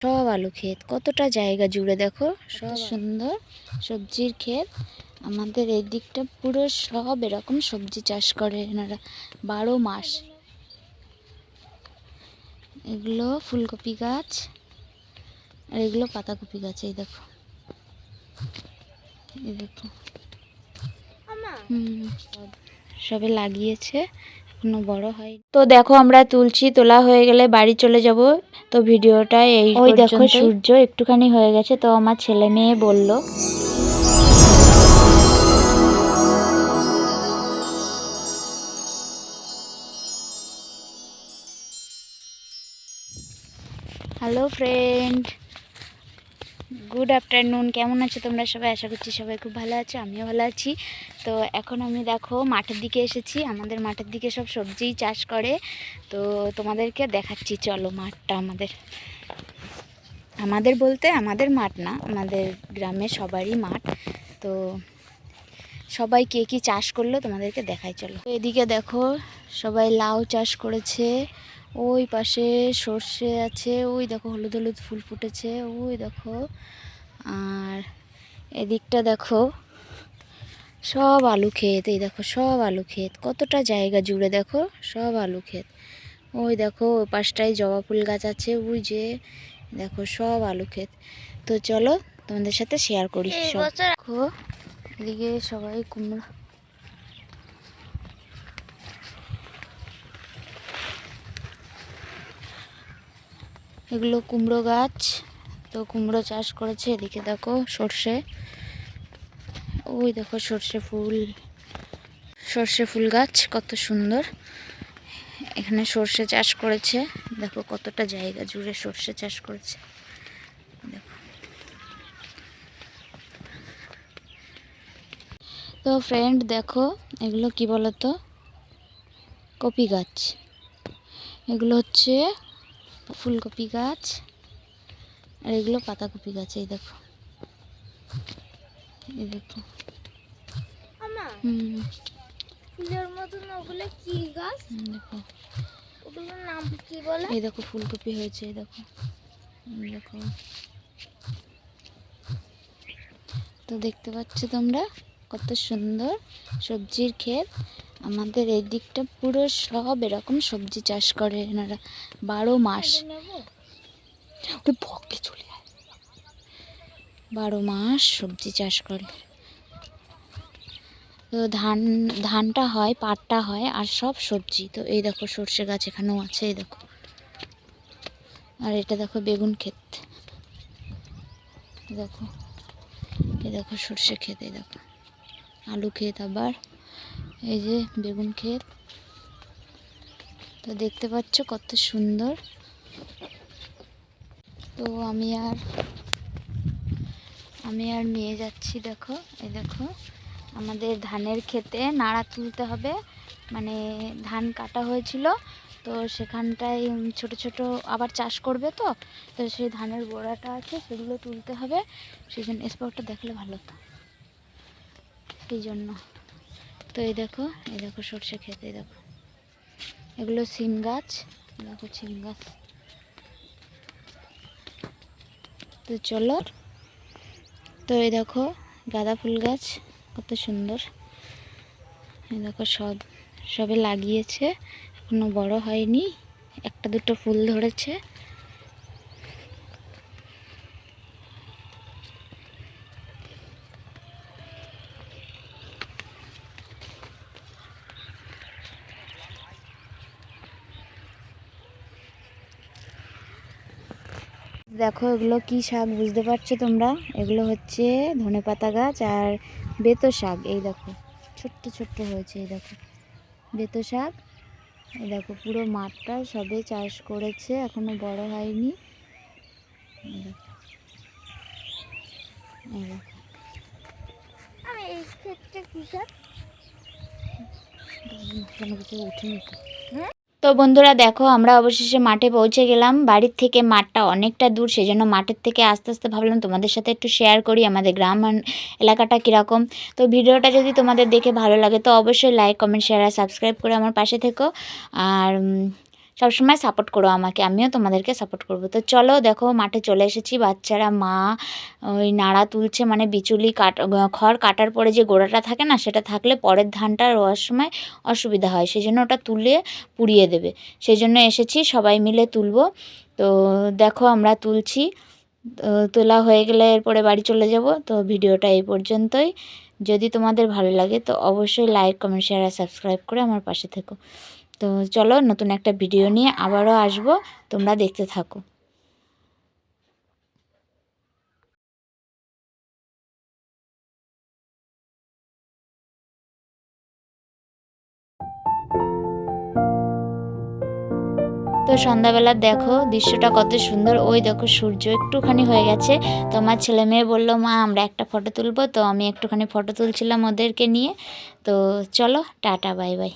সব আলু ক্ষেত। কতটা জায়গা জুড়ে দেখো? সব সুন্দর সবজির ক্ষেত। আমাদের এই দিকটা পুরো সব এরকম সবজি চাষ করে এনারা বারো মাস। এগুলো ফুলকপি গাছ আর এগুলো পাতাকপি গাছ এই দেখো। এই দেখো। হুম। সবে লাগিয়েছে। এখনও বড় হয় তো দেখো আমরা তুলছি তোলা হয়ে গেলে বাড়ি চলে যাব। তো ভিডিওটা এই ওই দেখো সূর্য একটুখানি হয়ে গেছে তো আমার ছেলে মেয়ে বলল। হ্যালো ফ্রেন্ড গুড আফটারনুন কেমন আছো তোমরা সবাই? আশা করছি সবাই খুব ভালো আছো, আমিও ভালো আছি। তো এখন আমি দেখো, মাঠের দিকে এসেছি। আমাদের মাঠের দিকে সব সবজিই চাষ করে। তো তোমাদেরকে দেখাচ্ছি, চলো মাঠটা আমাদের। আমাদের বলতে আমাদের মাঠ না, আমাদের গ্রামে সবারই মাঠ। তো সবাই কে কী চাষ করল তোমাদেরকে দেখাই চলো। এদিকে দেখো সবাই লাউ চাষ করেছে। ওই পাশে সর্ষে আছে ওই দেখো হলুদ হলুদ ফুল ফুটেছে ওই দেখো। আর এদিকটা দেখো সব আলু ক্ষেত এই দেখো সব আলু ক্ষেত। কতটা জায়গা জুড়ে দেখো সব আলু ক্ষেত। ওই দেখো ওই পাশটায় জবা ফুল গাছ আছে ওই যে দেখো সব আলু ক্ষেত। তো চলো তোমাদের সাথে শেয়ার করি সব। দেখো এদিকে সবাই কুমড়ো। এগুলো কুমড়ো গাছ, তো কুমড়ো চাষ করেছে এদিকে দেখো সর্ষে। ওই দেখো সর্ষে ফুল সর্ষে ফুল গাছ কত সুন্দর। এখানে সর্ষে চাষ করেছে, দেখো কতটা জায়গা জুড়ে সর্ষে চাষ করেছে দেখো তো ফ্রেন্ড দেখো এগুলো কি বলতো? কপি গাছ। এগুলো হচ্ছে ফুলকপি গাছ আর এগুলো পাতাকপি গাছ এই দেখো। এই দেখো। এই দেখো ফুলকপি হয়েছে এই দেখো। দেখো। তো দেখতে পাচ্ছ তোমরা? কত সুন্দর সবজির ক্ষেত। আমাদের এই দিকটা পুরো সব এরকম সবজি চাষ করে এনারা বারো মাস। ওরে বকে চলে আয়। বারো মাস সবজি চাষ করে তো ধান ধানটা হয় পাটটা হয় আর সব সবজি। তো এই দেখো সর্ষে গাছ এখানেও আছে এই দেখো। আর এটা দেখো বেগুন ক্ষেত। দেখো এই দেখো সর্ষে ক্ষেত এই দেখো। আলু ক্ষেত আবার, এই যে বেগুন ক্ষেত। তো দেখতে পাচ্ছ কত সুন্দর। তো আমি আর আমি আর নিয়ে যাচ্ছি দেখো, এই দেখো। আমাদের ধানের ক্ষেতে নাড়া তুলতে হবে। মানে ধান কাটা হয়েছিল, তো সেখানটায় ছোট ছোট আবার চাষ করবে তো। তো সেই ধানের গোড়াটা আছে সেগুলো তুলতে হবে। সেই জন্য স্পটটা দেখলে ভালো হতো। সেই জন্য। তো এই দেখো এই দেখো সর্ষে খেতে দেখো। এগুলো সিম গাছ দেখো সিম গাছ। তো চলো, তো এই দেখো গাঁদা ফুল গাছ, কত সুন্দর। এই দেখো সব, সবে লাগিয়েছে, এখনও বড় হয়নি। একটা দুটো ফুল ধরেছে। দেখো এগুলো কি শাক বুঝতে পারছ তোমরা? এগুলো হচ্ছে ধনেপাতা গাছ আর বেতো শাক এই দেখো। ছোট্ট ছোট্ট হয়েছে এই দেখো। বেতো শাক এই দেখো পুরো মাঠটা সবে চাষ করেছে এখনও বড় হয়নি। কোনো কিছু উঠেনি তো। তো বন্ধুরা দেখো, আমরা অবশেষে মাঠে পৌঁছে গেলাম। বাড়ির থেকে মাঠটা অনেকটা দূর, সেজন্য মাঠের থেকে আস্তে আস্তে ভাবলাম তোমাদের সাথে একটু শেয়ার করি আমাদের গ্রাম এলাকাটা কীরকম। তো ভিডিওটা যদি তোমাদের দেখে ভালো লাগে, তো অবশ্যই লাইক কমেন্ট শেয়ার আর সাবস্ক্রাইব করে আমার পাশে থেকো। আর সবসময় সাপোর্ট করো আমাকে, আমিও তোমাদেরকে সাপোর্ট করব। তো চলো দেখো, মাঠে চলে এসেছি, বাচ্চারা, মা, ওই নাড়া তুলছে মানে বিচুলি কাট খড় কাটার পরে যে গোড়াটা থাকে না, সেটা থাকলে পরের ধানটা রোয়ার সময় অসুবিধা হয় সেই জন্য ওটা তুলে পুড়িয়ে দেবে। সেই জন্য এসেছি, সবাই মিলে তুলবো। তো দেখো, আমরা তুলছি। তোলা হয়ে গেলে এরপরে বাড়ি চলে যাব। তো ভিডিওটা এই পর্যন্তই। যদি তোমাদের ভালো লাগে, তো অবশ্যই লাইক কমেন্ট শেয়ার আর সাবস্ক্রাইব করে আমার পাশে থেকো। তো চলো নতুন একটা ভিডিও নিয়ে আবারও আসব। তোমরা দেখতে থাকো। তো সন্ধ্যাবেলা দেখো, দৃশ্যটা কত সুন্দর। ওই দেখো সূর্য একটুখানি হয়ে গেছে। তো আমার ছেলে মেয়ে বলল, মা, আমরা একটা ফটো তুলবো। তো আমি একটুখানি ফটো তুলছিলাম ওদেরকে নিয়ে। তো চলো, টাটা বাই বাই